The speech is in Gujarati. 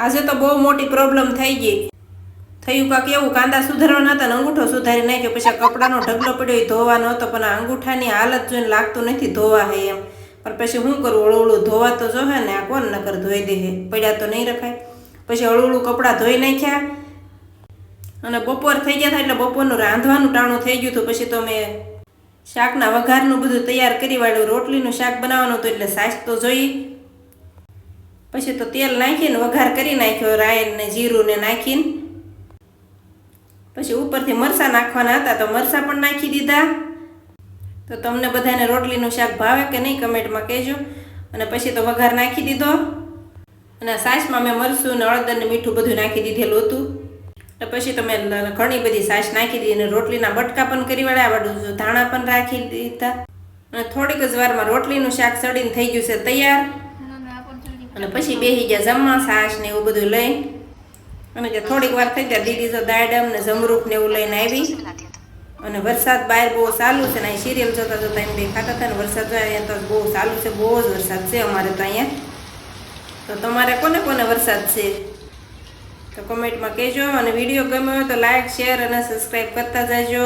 આજે તો બહુ મોટી પ્રોબ્લેમ થઈ ગઈ. થયું કાંક એવું, કાંદા સુધારવાના હતા ને અંગૂઠો સુધારી નાખ્યો, પછી કપડાનો ઢગલો પડ્યો, એ ધોવાનો હતો, પણ અંગૂઠાની હાલત જોઈને લાગતું નથી ધોવા હે એમ. પણ પછી શું કરું હળું હળું ધોવા તો જો ને, આ કોણ નકર ધોઈ દે પડ્યા તો નહીં રખાય. પછી હળું હળું કપડાં ધોઈ નાખ્યા. અને બપોર થઈ ગયા હતા એટલે બપોરનું રાંધવાનું ટાણું થઈ ગયું હતું. પછી તો મેં શાકના વઘારનું બધું તૈયાર કરી વાળ્યું, રોટલીનું શાક બનાવવાનું હતું એટલે સાસ તો જોઈ પછી તો તેલ નાખીને વઘાર કરી નાખ્યો, રાયણ ને જીરું ને નાખીને. પછી ઉપરથી મરચાં નાખવાના હતા, તો મરચાં પણ નાખી દીધા. તો તમને બધાને રોટલીનું શાક ભાવે કે નહીં કમેન્ટમાં કહેજો. અને પછી તો વઘાર નાખી દીધો. અને સાસમાં મેં મરચું ને હળદર ને મીઠું બધું નાખી દીધેલું હતું. એટલે પછી તો મેં ઘણી બધી સાસ નાખી દીધી અને રોટલીના બટકા પણ કરી વાળ્યા બધું ધાણા પણ રાખી દીધા. અને થોડીક જ વારમાં રોટલીનું શાક સડીને થઈ ગયું છે તૈયાર. અને પછી બેસી ગયા જમવા સાસ ને એવું બધું લઈ અને જે થોડીક વાર થઈ ગયા દીદી તો દાડમ ને જમરૂપ ને એવું લઈને આવી. અને વરસાદ બહાર બહુ ચાલુ છે ને અહીં સિરિયલ જોતા જોતા એમ બે ખાતા હતા ને વરસાદ અહીંયા તો બહુ ચાલુ છે, બહુ જ વરસાદ છે અમારે તો અહીંયા. તો તમારે કોને કોને વરસાદ છે? તો કોમેન્ટમાં કહેજો અને વીડિયો ગમ્યો હોય તો લાઇક શેર અને સબસ્ક્રાઈબ કરતા જાજો.